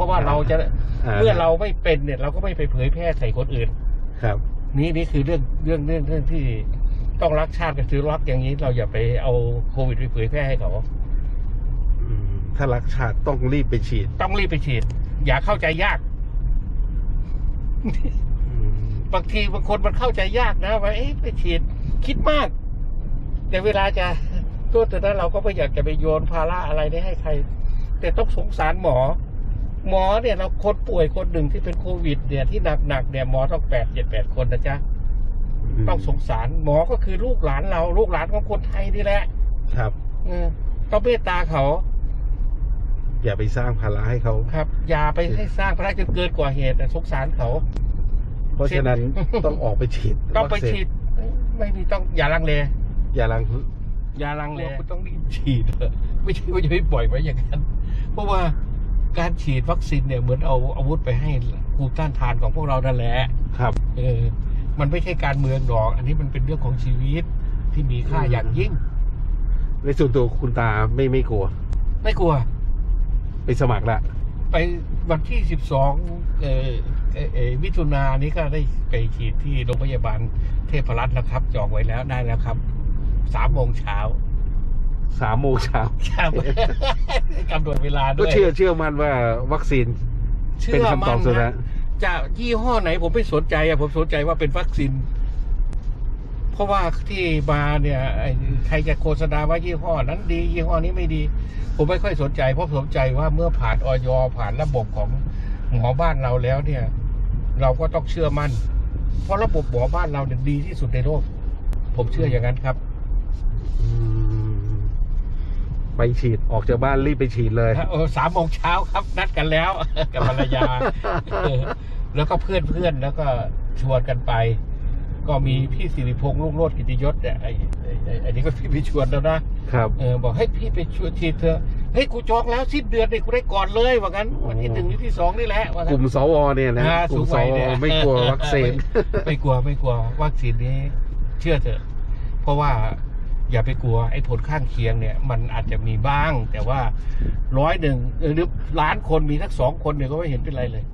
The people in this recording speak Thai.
ราะว่าเราจะอ่าเมื่อเราไม่เป็นเนี่ย เราก็ไม่ไปเผยแพร่ใส่คนอื่น ครับ นี่นี่คือเรื่องเรื่องเรื่องเรื่องที่ต้องรักชาติกับถือรักอย่างนี้ เราอย่าไปเอาโควิดไปเผยแพร่ให้เขาอืมถ้ารักชาติต้องรีบไปฉีด ต้องรีบไปฉีด อย่าเข้าใจยากอืมบางทีบางคนมันเข้าใจยากนะว่าเอ๊ะไปฉีดคิดมาก แต่เวลาจะตัวแต่นั้นเราก็ไม่อยากจะไปโยนภาระอะไรนี้ให้ใคร แต่ต้องสงสารหมอ หมอเนี่ยเราคนป่วยคนหนึ่งที่เป็นโควิด เนี่ยที่หนักๆเนี่ยหมอต้องแปดเจ็ดแปดคนนะจ๊ะต้องสงสารหมอก็คือลูกหลานเรา ลูกหลานของคนไทยนี่แหละ ครับเออต้องเมตตาเขา อย่าไปสร้างภาระให้เขาครับ อย่าไปให้สร้างภาระจนเกินกว่าเหตุแต่สงสารเขา เพราะฉะนั้นต้องออกไปฉีดต้องไปวัคซีนฉีด ไม่มีต้องอย่าลังเล อย่าลังอย่าลังเลคุณต้องรีบฉีดเถอะไม่ใช่ว่าจะไม่ปล่อยไว้อย่างนั้นเพราะว่า การฉีดวัคซีนเนี่ยเหมือนเอาอาวุธไปให้ภูมิต้านทานของพวกเรานั่นแหละครับเออมันไม่ใช่การเมืองหรอก อันนี้มันเป็นเรื่องของชีวิตที่มีค่าอย่างยิ่ง ในส่วนตัวคุณตาไม่ไม่กลัว ไม่กลัว ไปสมัครละ ไปวันที่สิบสองเอ่อเอ่อเอ่อมิถุนายนนี้ก็ได้ไปฉีดที่โรงพยาบาลเทพรัตน์แล้วครับ จองไว้แล้วได้แล้วครับสามโมงเช้า สามโมงเช้าครับกำหนดเวลาก็ด้วยเชื่อเชื่อมั่นว่าวัคซีนเชื่เป็นอคำตมั่อบนสุดนะแล้วจะยี่ห้อไหนผมไม่สนใจอะผมสนใจว่าเป็นวัคซีน เพราะว่าที่มาเนี่ยไอ้ใครจะโฆษณาว่ายี่ห้อนั้นดี ยี่ห้อนี้ไม่ดี ผมไม่ค่อยสนใจ เพราะสนใจว่าเมื่อผ่านออยผ่านระบบของหมอบ้านเราแล้วเนี่ย เราก็ต้องเชื่อมั่น เพราะระบบหมอบ้านเราเนี่ยดีที่สุดในโลก ผมเชื่ออย่างนั้นครับ อืม ไปฉีดออกจากบ้านรีบไปฉีดเลยเออสามโมงเช้าครับนัดกันแล้ว กับภรรยาเออแล้วก็เพื่อนเพื่อนๆแล้วก็ชวนกันไป ก็มีพี่สิริพงษ์ลุงโรดกิติยศเนี่ยไอ้ไอ้ไอ้ไอ้นี่ก็พี่ไปชวนแล้วนะครับเออบอกให้พี่ไปชวนฉีดเถอะเฮ้ยกูจองแล้วสิ้นเดือนนี่กูได้ก่อนเลยว่างั้นวันที่หนึ่งหรือที่สองนี่แหละว่างั้กลุ่นมสวเนี่ยนะอ่ากลุ่มสูงสวัยวเนี่ยไม่กลัววัคซีนไม่ไม่กลัวไม่กลัววัคซีนนี้ เชื่อเถอะ เพราะว่า อย่าไปกลัวไอ้ผลข้างเคียงเนี่ย มันอาจจะมีบ้าง แต่ว่าร้อยหนึ่งหรือล้านคนมีสักสองคนเนี่ยก็ไม่เห็นเป็นไรเลย